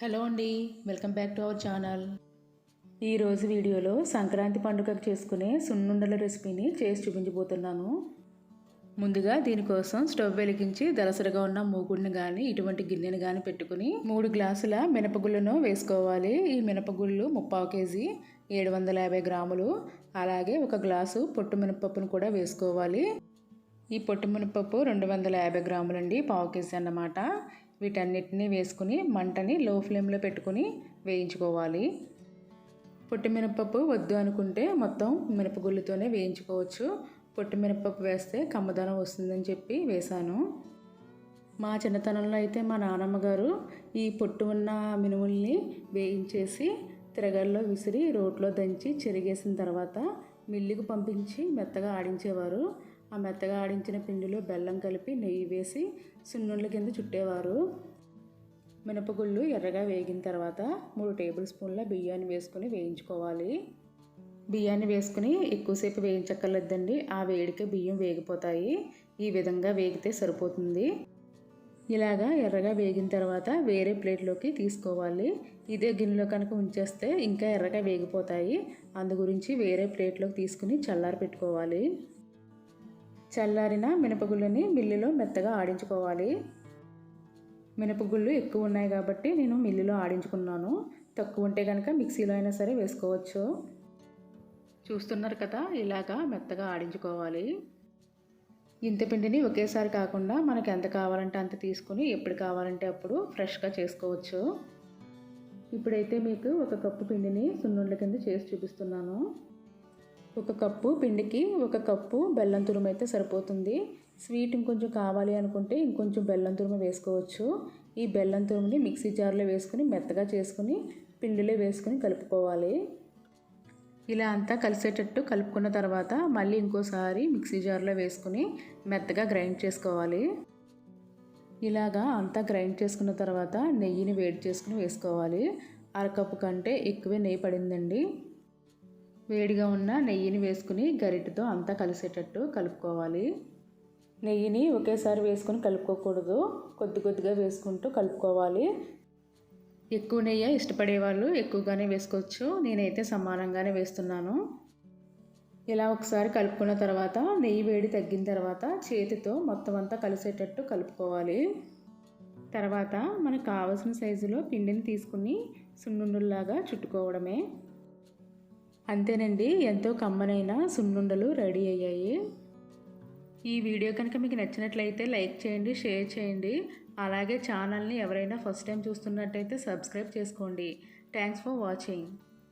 Hello అండి welcome back to our channel. ఈరోజు వీడియోలో సంక్రాంతి పండుగకు చేసుకునే సున్నుండల రెసిపీని చేసి చూపించబోతున్నాను. ముందుగా దీనికోసం స్టవ్ వెలిగించి దలసరిగా ఉన్న మూగుడిని కానీ ఇటువంటి గిన్నెని కానీ పెట్టుకుని మూడు గ్లాసుల మినపగుళ్ళను వేసుకోవాలి. ఈ మినపగుళ్ళు ముప్పావు కేజీ ఏడు వందల యాభై గ్రాములు. అలాగే ఒక గ్లాసు పొట్టు మినపప్పును కూడా వేసుకోవాలి. ఈ పొట్టు మినపప్పు రెండు వందల యాభై గ్రాములండి పావు కేజీ అన్నమాట. వీటన్నిటినీ వేసుకుని మంటని లో ఫ్లేమ్లో పెట్టుకుని వేయించుకోవాలి. పొట్టి మినపప్పు వద్దు అనుకుంటే మొత్తం మినపగుళ్ళతోనే వేయించుకోవచ్చు. పొట్టి మినపప్పు వేస్తే కమ్మదనం వస్తుందని చెప్పి వేశాను. మా చిన్నతనంలో అయితే మా నానమ్మ గారు ఈ పొట్టు ఉన్న మినుముల్ని వేయించేసి తిరగల్లో విసిరి రోట్లో దంచి చెరిగేసిన తర్వాత మిల్లుకు పంపించి మెత్తగా ఆడించేవారు. ఆ మెత్తగా ఆడించిన పిండిలో బెల్లం కలిపి నెయ్యి వేసి సున్నుండ్ల కింద చుట్టేవారు. మినపగుళ్ళు ఎర్రగా వేగిన తర్వాత మూడు టేబుల్ స్పూన్ల బియ్యాన్ని వేసుకొని వేయించుకోవాలి. బియ్యాన్ని వేసుకుని ఎక్కువసేపు వేయించక్కర్లేదండి ఆ వేడికి బియ్యం వేగిపోతాయి. ఈ విధంగా వేగితే సరిపోతుంది. ఇలాగా ఎర్రగా వేగిన తర్వాత వేరే ప్లేట్లోకి తీసుకోవాలి. ఇదే గిన్నెలో కనుక ఉంచేస్తే ఇంకా ఎర్రగా వేగిపోతాయి. అందు గురించి వేరే ప్లేట్లోకి తీసుకుని చల్లారి పెట్టుకోవాలి చల్లారిన మినపగుళ్ళని మిల్లులో మెత్తగా ఆడించుకోవాలి. మినపగుళ్ళు ఎక్కువ ఉన్నాయి కాబట్టి నేను మిల్లులో ఆడించుకున్నాను. తక్కువ ఉంటే కనుక మిక్సీలో అయినా సరే వేసుకోవచ్చు. చూస్తున్నారు కదా ఇలాగా మెత్తగా ఆడించుకోవాలి. ఇంత పిండిని ఒకేసారి కాకుండా మనకు ఎంత కావాలంటే అంత తీసుకుని ఎప్పుడు కావాలంటే అప్పుడు ఫ్రెష్గా చేసుకోవచ్చు. ఇప్పుడైతే మీకు ఒక కప్పు పిండిని సున్నుండ్ల కింద చేసి చూపిస్తున్నాను. ఒక కప్పు పిండికి ఒక కప్పు బెల్లం తురుము అయితే సరిపోతుంది. స్వీట్ ఇంకొంచెం కావాలి అనుకుంటే ఇంకొంచెం బెల్లం తురుము వేసుకోవచ్చు. ఈ బెల్లం తురుముని మిక్సీ జార్లో వేసుకుని మెత్తగా చేసుకుని పిండిలో వేసుకుని కలుపుకోవాలి. ఇలా అంతా కలిసేటట్టు కలుపుకున్న తర్వాత మళ్ళీ ఇంకోసారి మిక్సీ జార్లో వేసుకుని మెత్తగా గ్రైండ్ చేసుకోవాలి. ఇలాగా అంతా గ్రైండ్ చేసుకున్న తర్వాత నెయ్యిని వేడి చేసుకుని వేసుకోవాలి. అరకప్పు కంటే ఎక్కువే నెయ్యి పడిందండి. వేడిగా ఉన్న నెయ్యిని వేసుకుని గరిటెతో అంతా కలిసేటట్టు కలుపుకోవాలి. నెయ్యిని ఒకేసారి వేసుకొని కలుపుకోకూడదు. కొద్ది కొద్దిగా వేసుకుంటూ కలుపుకోవాలి. ఎక్కువ నెయ్యి ఇష్టపడే వాళ్ళు ఎక్కువగానే వేసుకోవచ్చు. నేనైతే సమానంగానే వేస్తున్నాను. ఇలా ఒకసారి కలుపుకున్న తర్వాత నెయ్యి వేడి తగ్గిన తర్వాత చేతితో మొత్తం అంతా కలిసేటట్టు కలుపుకోవాలి. తర్వాత మనకు కావాల్సిన సైజులో పిండిని తీసుకుని సున్నుండుల్లాగా చుట్టుకోవడమే. అంతేనండి. ఎంతో కమ్మనైన సున్నుండలు రెడీ అయ్యాయి. ఈ వీడియో కనుక మీకు నచ్చినట్లయితే లైక్ చేయండి షేర్ చేయండి. అలాగే ఛానల్ని ఎవరైనా ఫస్ట్ టైం చూస్తున్నట్టయితే సబ్స్క్రైబ్ చేసుకోండి. Thanks for watching.